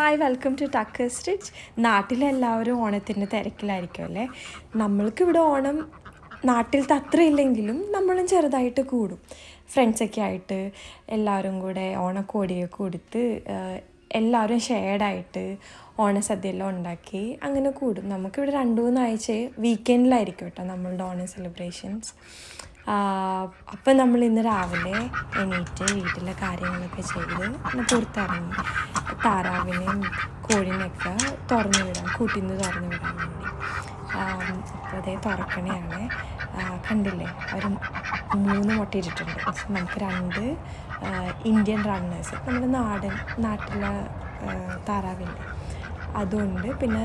Hi welcome to tuck stitch നാട്ടിലെല്ലാവരും ഓണത്തിന്റെ തിരക്കിലായിരിക്കും അല്ലേ? നമ്മൾക്ക് ഇവിടെ ഓണം നാട്ടിലത്തെ അത്ര ഇല്ലെങ്കിലും നമ്മളും ചെറുതായിട്ട് കൂടും. ഫ്രണ്ട്സൊക്കെ ആയിട്ട് എല്ലാവരും കൂടെ ഓണക്കോടിയൊക്കെ കൊടുത്ത് എല്ലാവരും ഷെയർഡായിട്ട് ഓണസദ്യയെല്ലാം ഉണ്ടാക്കി അങ്ങനെ കൂടും. നമുക്കിവിടെ രണ്ട് മൂന്നാഴ്ച വീക്കെൻഡിലായിരിക്കും കേട്ടോ നമ്മളുടെ ഓണം സെലിബ്രേഷൻസ് അപ്പം നമ്മൾ ഇന്ന് രാവിലെ എണീറ്റ് വീട്ടിലെ കാര്യങ്ങളൊക്കെ ചെയ്ത് പുറത്തിറങ്ങി. താറാവിനെയും കോഴിനെയൊക്കെ തുറന്നു വിടാം കൂട്ടിൽ നിന്ന് തുറന്നു വിടാൻ വേണ്ടി. അപ്പോൾ അതേ തുറക്കണയാണ്. കണ്ടില്ലേ? ഒരു മൂന്ന് മുട്ട ഇട്ടിട്ടുണ്ട്. നമുക്ക് രണ്ട് ഇന്ത്യൻ റണ്ണേഴ്സ് നമ്മുടെ നാടൻ നാട്ടിലെ താറാവില്ലേ? അതുണ്ട് പിന്നെ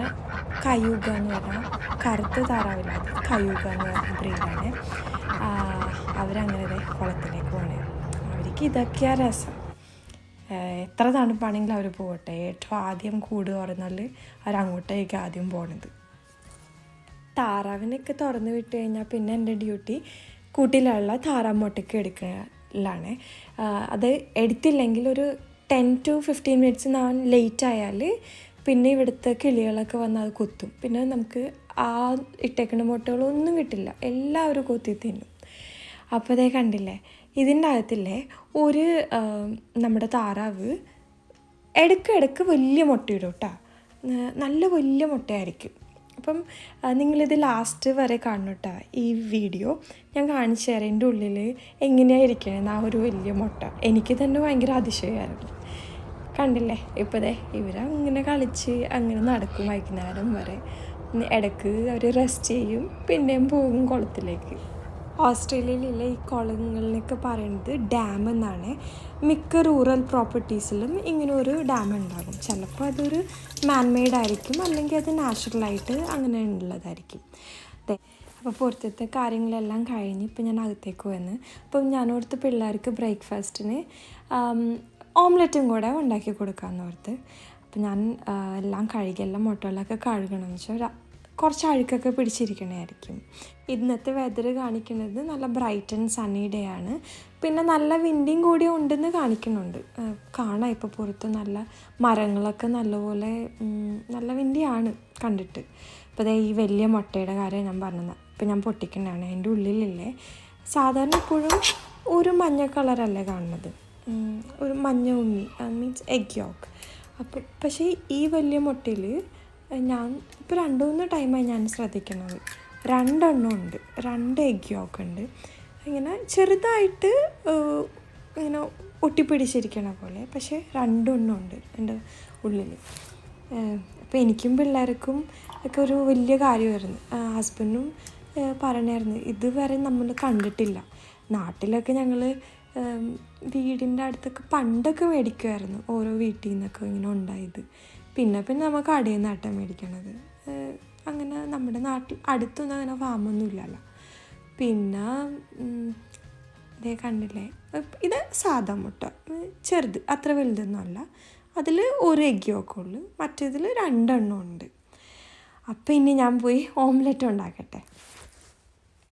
കയ്യൂക എന്ന് പറഞ്ഞാൽ കറുത്ത താറാവില്ല അത് കയ്യൂക എന്ന് പറഞ്ഞ ബ്രീഡാണ് അവരങ്ങനെ കുളത്തിലേക്ക് പോകണേ അവർക്ക് ഇതൊക്കെയാ രസം. എത്ര തണുപ്പാണെങ്കിലും അവർ പോകട്ടെ ഏറ്റവും ആദ്യം കൂട് തുറന്നാൽ അവരങ്ങോട്ടേക്ക് ആദ്യം പോണത്. താറാവിനൊക്കെ തുറന്ന് വിട്ട് കഴിഞ്ഞാൽ പിന്നെ എന്റെ ഡ്യൂട്ടി കൂട്ടിലുള്ള താറാമുട്ടയ്ക്ക് എടുക്കലാണ്. അത് എടുത്തില്ലെങ്കിൽ ഒരു ടെൻ ടു ഫിഫ്റ്റീൻ മിനിറ്റ്സ് ഞാൻ ലേറ്റ് ആയാൽ പിന്നെ ഇവിടുത്തെ കിളികളൊക്കെ വന്ന് അത് കുത്തും. പിന്നെ നമുക്ക് ആ ഇട്ടേക്കുന്ന മുട്ടകളൊന്നും കിട്ടില്ല. എല്ലാവരും കൊത്തി തിന്നും. അപ്പോൾ അതേ കണ്ടില്ലേ? ഇതിന്റെ അകത്തില്ലേ ഒരു നമ്മുടെ താറാവ് ഇടയ്ക്കിടയ്ക്ക് വലിയ മുട്ടയിടും കേട്ടോ നല്ല വലിയ മുട്ടയായിരിക്കും. അപ്പം നിങ്ങളിത് ലാസ്റ്റ് വരെ കാണണം കേട്ടോ ഈ വീഡിയോ ഞാൻ കാണിച്ചു തരാം. എന്റെ ഉള്ളിൽ എങ്ങനെയായിരിക്കണം ആ ഒരു വലിയ മുട്ട. എനിക്ക് തന്നെ ഭയങ്കര അതിശയമായിരുന്നു. കണ്ടില്ലേ? ഇപ്പോൾ ദേ ഇവരങ്ങനെ കളിച്ച് അങ്ങനെ നടക്കും വൈകുന്നേരം വരെ. ഇടയ്ക്ക് അവർ റെസ്റ്റ് ചെയ്യും പിന്നെയും പോകും കുളത്തിലേക്ക്. ഓസ്ട്രേലിയയിലുള്ള ഈ കുളങ്ങളിലൊക്കെ പറയുന്നത് ഡാം എന്നാണ്. മിക്ക റൂറൽ പ്രോപ്പർട്ടീസിലും ഇങ്ങനെ ഒരു ഡാം ഉണ്ടാകും. ചിലപ്പോൾ അതൊരു മാൻമെയ്ഡ് ആയിരിക്കും അല്ലെങ്കിൽ അത് നാച്ചുറലായിട്ട് അങ്ങനെ ഉള്ളതായിരിക്കും. അതെ അപ്പോൾ പുറത്തത്തെ കാര്യങ്ങളെല്ലാം കഴിഞ്ഞ് ഇപ്പം ഞാൻ അകത്തേക്ക് വന്ന് അപ്പം ഞാനോർത്ത് പിള്ളേർക്ക് ബ്രേക്ക്ഫാസ്റ്റിന് ഓംലെറ്റും കൂടെ ഉണ്ടാക്കി കൊടുക്കാമെന്നോർത്ത് അപ്പം ഞാൻ എല്ലാം കഴുകി എല്ലാം മുട്ടകളൊക്കെ കഴുകണമെന്ന് വെച്ചാൽ കുറച്ച് അഴുക്കൊക്കെ പിടിച്ചിരിക്കണമായിരിക്കും ഇന്നത്തെ വെതർ കാണിക്കുന്നത് നല്ല ബ്രൈറ്റ് ആൻഡ് സണ്ണി ഡേ ആണ്. പിന്നെ നല്ല വിൻഡിങ് കൂടി ഉണ്ടെന്ന് കാണിക്കുന്നുണ്ട്. കാണാം. ഇപ്പോൾ പുറത്ത് നല്ല മരങ്ങളൊക്കെ നല്ലപോലെ നല്ല വിൻഡിയാണ് കണ്ടിട്ട്. അപ്പോൾ അതേ ഈ വലിയ മുട്ടയുടെ കാര്യം ഞാൻ പറഞ്ഞത്. ഇപ്പം ഞാൻ പൊട്ടിക്കുന്നതാണ്. അതിന്റെ ഉള്ളിലില്ലേ? സാധാരണ എപ്പോഴും ഒരു മഞ്ഞ കളറല്ലേ കാണുന്നത്? ഒരു മഞ്ഞ ഉണ്ണി മീൻസ് എഗ് യോക്ക് അപ്പം പക്ഷേ ഈ വലിയ മുട്ടയിൽ ഞാൻ ഇപ്പോൾ രണ്ട് മൂന്ന് ടൈമായി ഞാൻ ശ്രദ്ധിക്കുന്നത്. രണ്ടെണ്ണം ഉണ്ട്. രണ്ട് എഗ് യോക്ക് ഉണ്ട്. ഇങ്ങനെ ചെറുതായിട്ട് ഇങ്ങനെ ഒട്ടിപ്പിടിച്ചിരിക്കണ പോലെ. പക്ഷേ രണ്ടെണ്ണം ഉണ്ട് എന്റെ ഉള്ളിൽ അപ്പോൾ എനിക്കും പിള്ളേർക്കും ഒക്കെ ഒരു വലിയ കാര്യമായിരുന്നു. ഹസ്ബൻഡും പറഞ്ഞായിരുന്നു ഇതുവരെ നമ്മൾ കണ്ടിട്ടില്ല. നാട്ടിലൊക്കെ ഞങ്ങൾ വീടിന്റെ അടുത്തൊക്കെ പണ്ടൊക്കെ മേടിക്കുമായിരുന്നു ഓരോ വീട്ടിൽ നിന്നൊക്കെ ഇങ്ങനെ ഉണ്ടായത്. പിന്നെ പിന്നെ നമുക്ക് കടയിൽ നിന്നാട്ടം മേടിക്കണത്. അങ്ങനെ നമ്മുടെ നാട്ടിൽ അടുത്തൊന്നും അങ്ങനെ ഫാമൊന്നും ഇല്ലല്ലോ. പിന്നെ ഇതേ കണ്ടില്ലേ? ഇത് സാധാ മുട്ട. ചെറുത് അത്ര വലുതൊന്നും അല്ല. അതിൽ ഒരു എഗ്ഗൊക്കെ ഉള്ളു. മറ്റേതിൽ രണ്ടെണ്ണം ഉണ്ട്. അപ്പം ഇനി ഞാൻ പോയി ഓംലെറ്റ് ഉണ്ടാക്കട്ടെ.